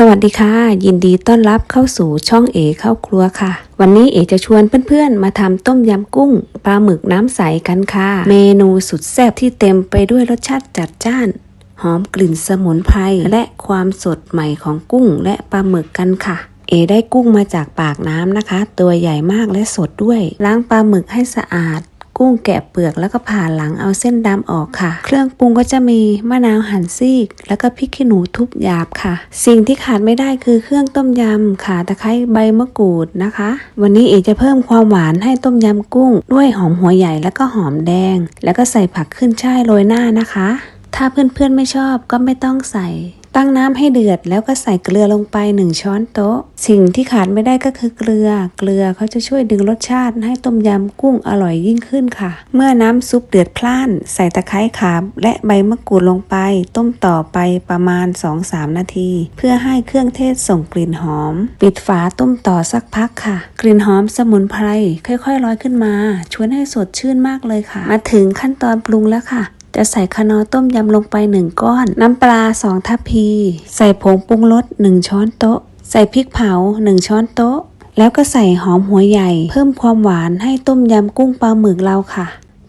สวัสดีค่ะ ยินดีต้อนรับเข้าสู่ช่องเอเข้าครัวค่ะ วันนี้เอจะชวนเพื่อนๆ มาทำต้มยำกุ้งปลาหมึกน้ำใสกันค่ะ เมนูสุดแซ่บที่เต็มไปด้วยรสชาติจัดจ้าน หอมกลิ่นสมุนไพรและความสดใหม่ของกุ้งและปลาหมึกกันค่ะ เอได้กุ้งมาจากปากน้ำนะคะ ตัวใหญ่มากและสดด้วย ล้างปลาหมึกให้สะอาด กุ้งแกะเปลือกแล้วก็ผ่าหลังเอาเส้นดำออกค่ะ เครื่องปรุงก็จะมีมะนาวหั่นซีก แล้วก็พริกขี้หนูทุบหยาบค่ะ สิ่งที่ขาดไม่ได้คือเครื่องต้มยำข่าตะไคร้ใบมะกรูดนะคะ วันนี้เอจะเพิ่มความหวานให้ต้มยำกุ้ง ด้วยหอมหัวใหญ่แล้วก็หอมแดง แล้วก็ใส่ผักขึ้นช่ายโรยหน้านะคะ ถ้าเพื่อนๆไม่ชอบก็ไม่ต้องใส่ ตั้งน้ำให้เดือดแล้วก็ใส่เกลือลงไป 1 ช้อนโต๊ะ สิ่งที่ขาดไม่ได้ก็คือเกลือ เกลือเขาจะช่วยดึงรสชาติให้ต้มยำกุ้งอร่อยยิ่งขึ้นค่ะ เมื่อน้ำซุปเดือดพล่าน ใส่ตะไคร้ขามและใบมะกรูดลงไป ต้มต่อไปประมาณ 2-3 นาที เพื่อให้เครื่องเทศส่งกลิ่นหอม ปิดฝาต้มต่อสักพักค่ะ กลิ่นหอมสมุนไพรค่อยๆลอยขึ้นมา ชวนให้สดชื่นมากเลยค่ะ มาถึงขั้นตอนปรุงแล้วค่ะ จะใส่คะนอต้มยำลงไปหนึ่งก้อน น้ำปลาสองทัพพี ใส่ผงปรุงรสหนึ่งช้อนโต๊ะ ใส่พริกเผาหนึ่งช้อนโต๊ะ แล้วก็ใส่หอมหัวใหญ่ เพิ่มความหวานให้ต้มยำกุ้งปลาหมึกเราค่ะ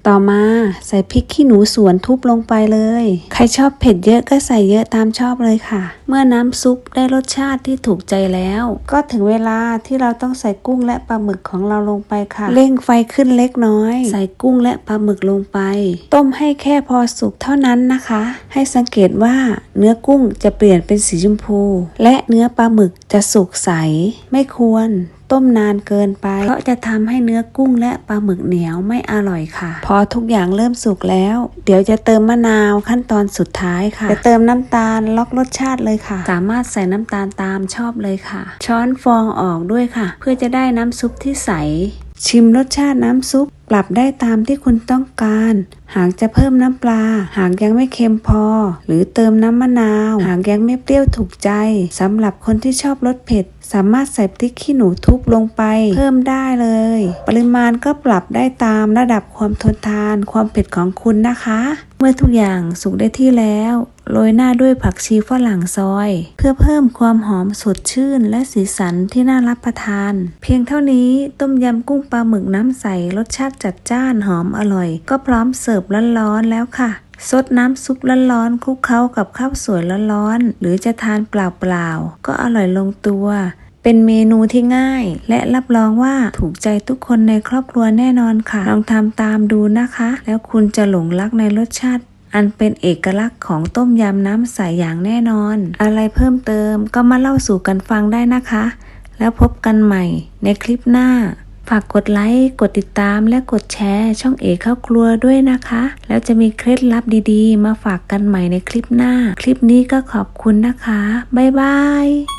ต่อมาใส่พริกขี้หนูสวนทุบลงไปเลย ใครชอบเผ็ดเยอะก็ใส่เยอะตามชอบเลยค่ะ เมื่อน้ำซุปได้รสชาติที่ถูกใจแล้ว ก็ถึงเวลาที่เราต้องใส่กุ้งและปลาหมึกของเราลงไปค่ะ เร่งไฟขึ้นเล็กน้อย ใส่กุ้งและปลาหมึกลงไป ต้มให้แค่พอสุกเท่านั้นนะคะ ให้สังเกตว่าเนื้อกุ้งจะเปลี่ยนเป็นสีชมพู และเนื้อปลาหมึกจะสุกใสไม่ควร ต้มนานเกินไปเพราะจะทำให้เนื้อกุ้งและปลาหมึกเหนียวไม่อร่อยค่ะ พอทุกอย่างเริ่มสุกแล้ว เดี๋ยวจะเติมมะนาวขั้นตอนสุดท้ายค่ะ จะเติมน้ำตาลล็อกรสชาติเลยค่ะ สามารถใส่น้ำตาลตามชอบเลยค่ะ ช้อนฟองออกด้วยค่ะ เพื่อจะได้น้ำซุปที่ใส ชิมรสชาติน้ำซุปปรับได้ตามที่คุณต้องการ หากจะเพิ่มน้ำปลา หากยังไม่เค็มพอ หรือเติมน้ำมะนาว หากยังไม่เปรี้ยวถูกใจสำหรับคนที่ชอบรสเผ็ด สามารถใส่พริกขี้หนูทุบลงไป เพิ่มได้เลย ปริมาณก็ปรับได้ตามระดับความทนทาน ความเผ็ดของคุณนะคะ เมื่อทุกอย่างสุกได้ที่แล้วโรยหน้าด้วยผักชีฝรั่งซอย เพื่อเพิ่มความหอมสดชื่นและสีสันที่น่ารับประทาน เพียงเท่านี้ต้มยำกุ้งปลาหมึกน้ำใสรสชาติจัดจ้านหอมอร่อย ก็พร้อมเสิร์ฟร้อนๆแล้วค่ะ ซดน้ำซุปร้อนๆคลุกเคล้ากับข้าวสวยร้อนๆหรือจะทานเปล่าๆก็อร่อยลงตัว เป็นเมนูที่ง่าย และรับรองว่าถูกใจทุกคนในครอบครัวแน่นอนค่ะ ลองทำตามดูนะคะ แล้วคุณจะหลงรักในรสชาติอันเป็นเอกลักษณ์ของต้มยำน้ำใสอย่างแน่นอน อะไรเพิ่มเติมก็มาเล่าสู่กันฟังได้นะคะ แล้วพบกันใหม่ในคลิปหน้า ฝากกดไลค์ กดติดตามและกดแชร์ ช่องเอกเข้าครัวด้วยนะคะ แล้วจะมีเคล็ดลับดีๆ มาฝากกันใหม่ในคลิปหน้า คลิปนี้ก็ขอบคุณนะคะ บ๊ายบาย